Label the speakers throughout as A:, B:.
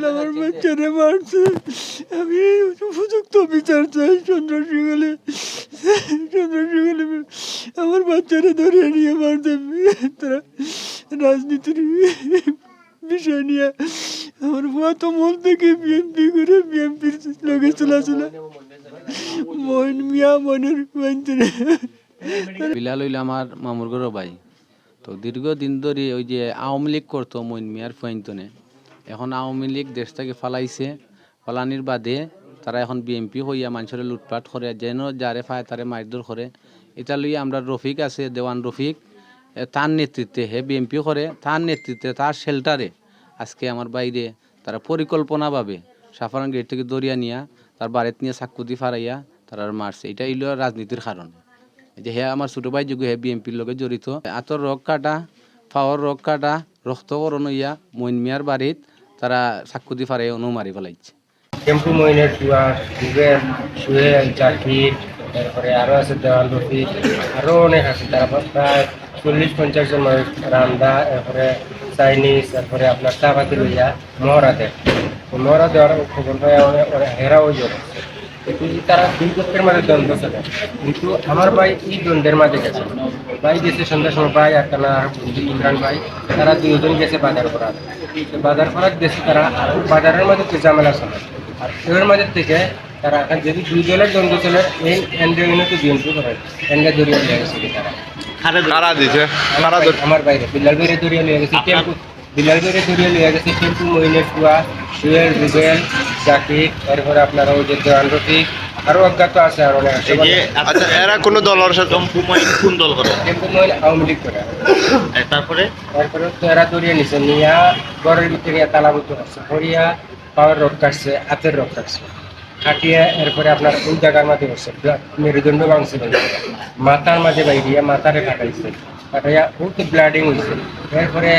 A: এখন আমার বাচ্চারে মারছে। আমি উপযুক্ত বিচার চাই চন্দ্রশেখরে চন্দ্রশেখরে আমার বাচ্চারা ধরে নিয়ে মারছে। তারা রাজনীতির বিষয় নিয়ে আমার বুয়া তো মন থেকে বিএনপি করে বিএনপির লোকে চলাচলা। মন মিয়া মনের বাঞ্চনে
B: বিলাল হইল আমার মামুর ঘর ভাই তো দীর্ঘদিন ধরে ওই যে আওয়ামী লীগ করতো মইন মিয়ার ফাইনতনে এখন আওয়ামী লীগ দেশ থেকে ফালাইছে। ফালানির বাদে তারা এখন বিএমপি হইয়া মানুষের লুটপাট করে, যেন যারে পায় তারে মারধর করে। এটা লইয়া আমরা রফিক আছে, দেওয়ান রফিক। তার নেতৃত্বে হে বিএমপি করে, তার নেতৃত্বে, তার শেল্টারে আজকে আমার বাইরে তারা পরিকল্পনাভাবে সাফারান গেট থেকে দরিয়া নিয়া, তার বাড়িতে নিয়ে চাকুতি ফারাইয়া তারা মারছে। এটা ইলো রাজনীতির কারণে। যে হে আমার ছোট ভাই যোগ্য হে বিএনপির লগে জড়িত, আতর রোগ কাটা পাওয়ার রোগ কাটা রক্তকরণ হইয়া মইন মিয়ার বাড়িত তারা চাকুতি ফারাই অনু মারি ফেলাইছে।
C: টেম্পু মইনের চুয়া সুবেল সুহেল জাকির, তারপরে আরও আছে দেওয়াল রফি আরও অনেক আছে। তারপর প্রায় চল্লিশ, পঞ্চাশ জন মানুষ রান্দা এরপরে চাইনিজ, তারপরে আপনার চাপাতি লইয়া মহরা দেয়। তো মহরা দেওয়ার খবর পাই হেরাও জোর কিন্তু তারা দুই পক্ষের মাঝে দ্বন্দ্ব চলে। কিন্তু আমার ভাই এই দ্বন্দ্বের মাঝে গেছে। ভাই গেছে সন্ধ্যার সময় ভাই আর তারা ইমরান ভাই। তারা দুজন গেছে বাজার করার বাজার করার গেছে তারা বাজারের মাঝে তো ঝামেলা চলে। আর এর মাঝে থেকে তারা এখন যদি দুই দলের দ্বন্দ্ব চলে এই এন্ডে তো বিএনপি করে এন্ডে জড়িয়ে নিয়ে গেছে তারা।
D: দিছে
C: আমার বাইরে বিলাল বাইরে দরিয়া লিয়ে গেছে টেম্পু বিলাল বাইরে দরিয়া লিয়ে গেছে টেম্পু মহিনের কুয়া সুয়েল রুবেল জাকির তারপরে আপনার ওই যে দেওয়ান রফিক আরও অজ্ঞাত আছে আর অনেক আছে
D: এই যে আচ্ছা এরা কোন দলের সাথে
E: কোন দল করে?
C: টেম্পু মহিলা আওয়ামী লীগ করে।
E: তারপরে?
C: তারপরে তেরা দরিয়া নিছে নিয়া ঘরের ভিতরে করছে করিয়া পাওয়ার কাটছে হাতের রোগ কাটছে। কাটিয়ে এরপরে আপনার ওই জায়গার মাঝে বসছে মেরুদণ্ড ভাঙছে মাথার মাঝে বাইরিয়া মাথারে কাটাইছে। কাটাইয়া বহুত ব্লাডিং হয়েছে এরপরে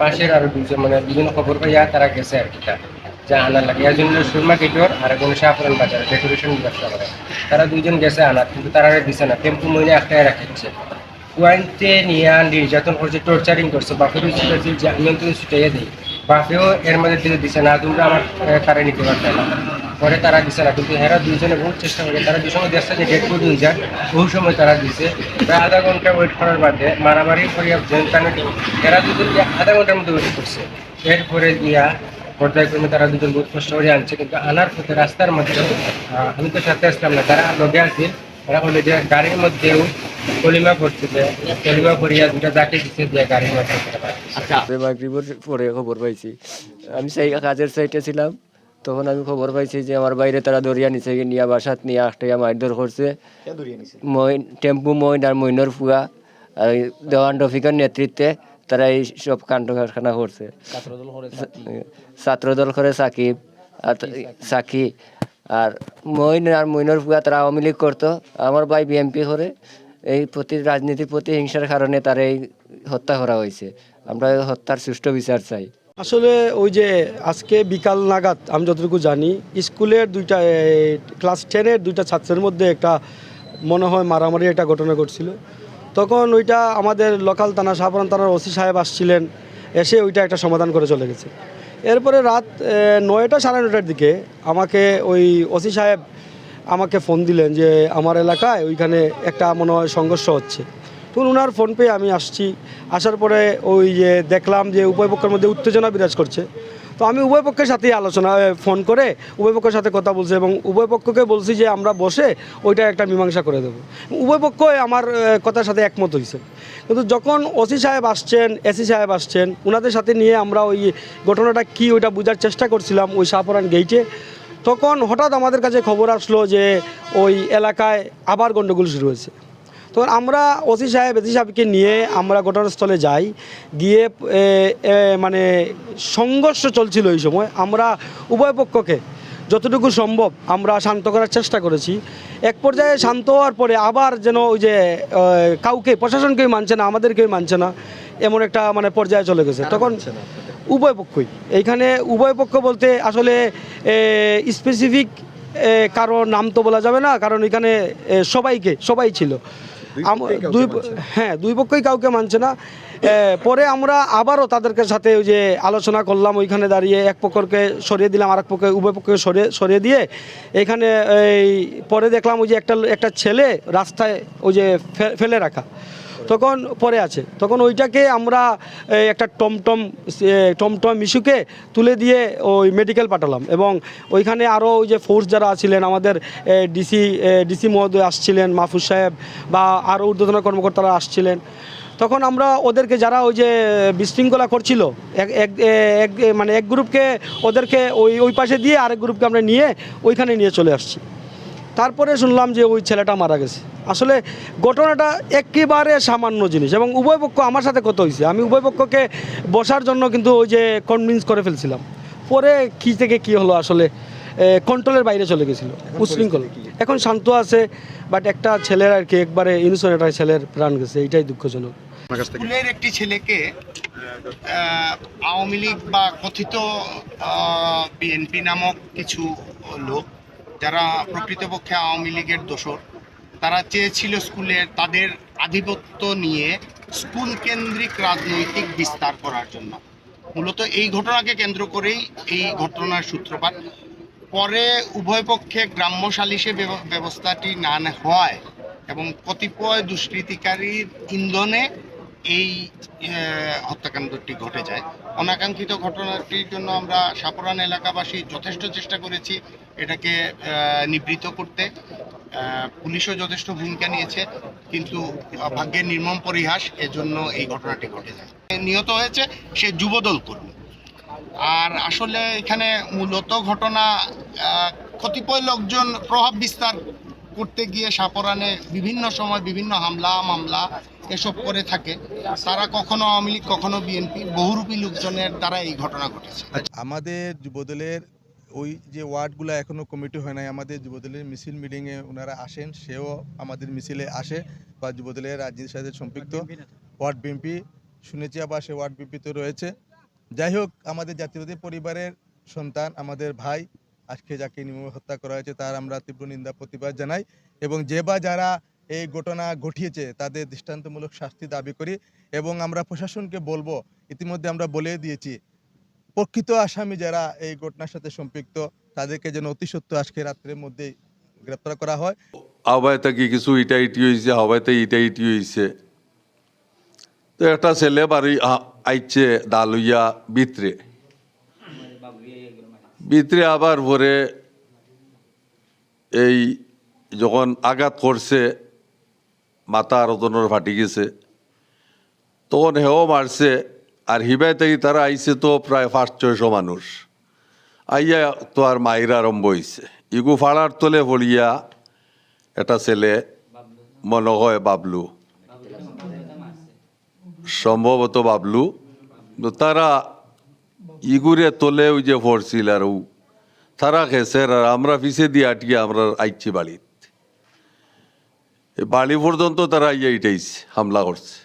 C: পাশের আরও দুজন মানে দুজন খবর পাইয়া তারা গেছে আর কি তার। আনার লাগে। একজন সুরমা কেটর আর একজন শাহপুরান বাজার ডেকোরেশন ব্যবসা করে। তারা দুইজন গেছে আনার, কিন্তু তারা আর দিছে না। টেম্পু মহিনে একটাই রাখিছে কুয়ান্টে নিয়ে নির্যাতন করছে টর্চারিং করছে। বাপের যে নিয়ন্ত্রণ ছুটাইয়ে দিই। বাপেও এর মধ্যে দিতে দিছে না। তোমরা আমার তারা নিতে পারতে না। পরে তারা দিছে না। কিন্তু এরা দুইজনে বহুত চেষ্টা করে। তারা দুই সময় দেখছে যে ডেট করে দুই যান বহু সময় তারা দিছে। প্রায় আধা ঘণ্টা ওয়েট করার বাদে মারামারি করিয়া জেলখানে এরা দুজন আধা ঘণ্টার মধ্যে ওয়েট করছে। এরপরে দিয়া পর্যায়ক্রমে তারা দুজন বহুত কষ্ট করে আনছে কিন্তু আনার পথে রাস্তার মধ্যে আমি তো সাথে আসলাম না তারা লগে আছে তারা বলে যে গাড়ির মধ্যেও কলিমা করতেছে কলিমা করিয়া দুটা জাকে দিচ্ছে দিয়ে গাড়ির মধ্যে
E: আচ্ছা।
F: মাগরিবের পরে খবর পাইছি। আমি সেই কাজের সাইটে ছিলাম তখন আমি খবর পাইছি যে আমার বাইরে তারা দরিয়া নিচে গিয়ে নিয়ে বাসাত নিয়ে আটটাইয়া মারধর করছে। মইন টেম্পু মইন আর মইনর ফুয়া আর দেওয়ান রফিকের নেতৃত্বে তারা এই সব কাণ্ড কারখানা করছে। ছাত্রদল করে সাকিব। আর সাকি আর মইন আর মইনর ফুয়া তারা আওয়ামী লীগ করতো। আমার ভাই বিএমপি করে। এই প্রতি রাজনীতির প্রতি হিংসার কারণে তার এই হত্যা করা হয়েছে। আমরা হত্যার সুষ্ঠু বিচার চাই।
A: আসলে ওই যে আজকে বিকাল নাগাদ আমি যতটুকু জানি স্কুলের দুইটা ক্লাস টেনের দুইটা ছাত্রের মধ্যে একটা মনে হয় মারামারি একটা ঘটনা ঘটছিল। তখন ওইটা আমাদের লোকাল থানা শাহপুরান থানার ওসি সাহেব আসছিলেন, এসে ওইটা একটা সমাধান করে চলে গেছে। এরপরে রাত নয়টা সাড়ে নয়টার দিকে আমাকে ওই ওসি সাহেব আমাকে ফোন দিলেন যে, আমার এলাকায় ওইখানে একটা মনে হয় সংঘর্ষ হচ্ছে। তখন ওনার ফোন পেয়ে আমি আসছি। আসার পরে ওই যে দেখলাম যে উভয় পক্ষের মধ্যে উত্তেজনা বিরাজ করছে। তো আমি উভয় পক্ষের সাথেই আলোচনা ফোন করে উভয় পক্ষের সাথে কথা বলছি এবং উভয় পক্ষকে বলছি যে আমরা বসে ওইটা একটা মীমাংসা করে দেবো। উভয় পক্ষই আমার কথার সাথে একমত হয়েছে কিন্তু যখন ওসি সাহেব আসছেন, এসি সাহেব আসছেন ওনাদের সাথে নিয়ে আমরা ওই ঘটনাটা কি ওইটা বোঝার চেষ্টা করছিলাম ওই শাহপুরান গেইটে তখন হঠাৎ আমাদের কাছে খবর আসলো যে ওই এলাকায় আবার গণ্ডগোল শুরু হয়েছে। তখন আমরা ওসি সাহেব এসি সাহেবকে নিয়ে আমরা ঘটনাস্থলে যাই। গিয়ে মানে সংঘর্ষ চলছিল এই সময়। আমরা উভয় পক্ষকে যতটুকু সম্ভব আমরা শান্ত করার চেষ্টা করেছি। এক পর্যায়ে শান্ত হওয়ার পরে আবার যেন ওই যে কাউকে প্রশাসনকেই মানছে না আমাদেরকেই মানছে না এমন একটা মানে পর্যায়ে চলে গেছে। তখন উভয় পক্ষই। এইখানে উভয় পক্ষ বলতে আসলে স্পেসিফিক কারও নাম তো বলা যাবে না কারণ এখানে সবাইকে সবাই ছিল। দুই হ্যাঁ দুই পক্ষই কাউকে মানছে না। পরে আমরা আবারও তাদেরকে সাথে ওই যে আলোচনা করলাম ওইখানে দাঁড়িয়ে এক পক্ষকে সরিয়ে দিলাম আর এক পক্ষে উভয় পক্ষকে সরিয়ে সরিয়ে দিয়ে এখানে এই পরে দেখলাম ওই যে একটা একটা ছেলে রাস্তায় ওই যে ফেলে রাখা। তখন পরে আছে। তখন ওইটাকে আমরা একটা টমটম টমটম ইস্যুকে তুলে দিয়ে ওই মেডিকেল পাঠালাম এবং ওইখানে আরও ওই যে ফোর্স যারা আছিলেন আমাদের ডিসি ডিসি মহোদয় আসছিলেন, মাহফুজ সাহেব বা আরও ঊর্ধ্বতন কর্মকর্তারা আসছিলেন। তখন আমরা ওদেরকে যারা ওই যে বিশৃঙ্খলা করছিল, এক এক এক মানে এক গ্রুপকে ওদেরকে ওই ওই পাশে দিয়ে আরেক গ্রুপকে আমরা নিয়ে ওইখানে নিয়ে চলে আসছি। তারপরে শুনলাম যে ওই ছেলেটা মারা গেছে। আসলে ঘটনাটা একেবারে সামান্য জিনিস এবং উভয় পক্ষ আমার সাথে কত হয়েছে। আমি উভয় পক্ষকে বসার জন্য কিন্তু ওই যে কনভিন্স করে ফেলছিলাম। পরে কী থেকে কি হলো আসলে কন্ট্রোলের বাইরে চলে গেছিল উশৃঙ্খল। এখন শান্ত আছে বাট একটা ছেলের আর কি একবারে ইনসোন একটা ছেলের প্রাণ গেছে এটাই দুঃখজনক।
G: স্কুলের একটি ছেলেকে আওয়ামী লীগ বা কথিত বিএনপি নামক কিছু লোক যারা প্রকৃতপক্ষে আওয়ামী লীগের দোসর তারা চেয়েছিল স্কুলের তাদের আধিপত্য নিয়ে স্কুল কেন্দ্রিক রাজনৈতিক বিস্তার করার জন্য। মূলত এই ঘটনাকে কেন্দ্র করেই এই ঘটনার সূত্রপাত। পরে উভয় পক্ষে গ্রাম্য সালিসে ব্যবস্থাটি না হয় এবং কতিপয় দুষ্কৃতিকারীর ইন্ধনে এই হত্যাকাণ্ডটি ঘটে যায়। অনাকাঙ্ক্ষিত ঘটনাটির জন্য আমরা সাপরান এলাকাবাসী যথেষ্ট চেষ্টা করেছি। এটাকে নিবৃত করতে। পুলিশও যথেষ্ট ভূমিকা নিয়েছে, কিন্তু ভাগ্যের নির্মম পরিহাস এজন্য এই ঘটনাটি ঘটে যায়। নিহত হয়েছে সে যুবদল কর্মী। আর আসলে এখানে মূলত ঘটনা কতিপয় লোকজন প্রভাব বিস্তার করতে গিয়ে সাপরানে বিভিন্ন সময় বিভিন্ন হামলা, মামলা এসব করে থাকে। তারা কখনো আওয়ামী লীগ, কখনো বিএনপি বহুরূপী লোকজনের দ্বারা এই ঘটনা ঘটেছে।
H: আমাদের যুবদলের ওই যে ওয়ার্ডগুলো এখনও কমিটি হয় নাই আমাদের যুবদলের মিছিল মিটিংয়ে ওনারা আসেন সেও আমাদের মিছিলে আসে বা যুবদলের রাজনীতির সাথে সম্পৃক্ত। ওয়ার্ড বিএমপি শুনেছি আবার সে ওয়ার্ড বিএমপিতে রয়েছে। যাই হোক আমাদের জাতীয়বাদী পরিবারের সন্তান আমাদের ভাই আজকে যাকে নির্মম হত্যা করা হয়েছে তার আমরা তীব্র নিন্দা প্রতিবাদ জানাই এবং যে বা যারা এই ঘটনা ঘটিয়েছে তাদের দৃষ্টান্তমূলক শাস্তি দাবি করি এবং আমরা প্রশাসনকে বলব ইতিমধ্যে আমরা বলে দিয়েছি প্রকৃত আসামি যারা এই ঘটনার সাথে সম্পৃক্ত, তাদেরকে যেন অতি সত্য আজকে রাত্রের মধ্যেই গ্রেপ্তার করা হয়।
I: আহ্বায় কি কিছু ইটা ইটি হয়েছে আহ্বায়তে ইটা ইটি হয়েছে তো একটা ছেলে বাড়ি আইছে ডাল হইয়া ভিতরে। ভিতরে আবার ভরে এই যখন আঘাত করছে, মাথা আর ওজনের ফাটি গেছে। তখন হেও মারছে আর থেকে তারা আইছে তো প্রায় পাঁচ, ছয়শো মানুষ। আইয়া তো আর মাইরা আরম্ভ হয়েছে ইগু ফাড়ার তলে পড়িয়া একটা ছেলে মনে হয় বাবলু। সম্ভবত বাবলু। তারা ইগুরে তোলে ওই যে পড়ছিল আর তারা খেসে আর আমরা পিছে দিয়ে আটকে আমরা আইছি বাড়িত। বাড়ি পর্যন্ত তারা ইয়ে ইটাইছে, হামলা করছে।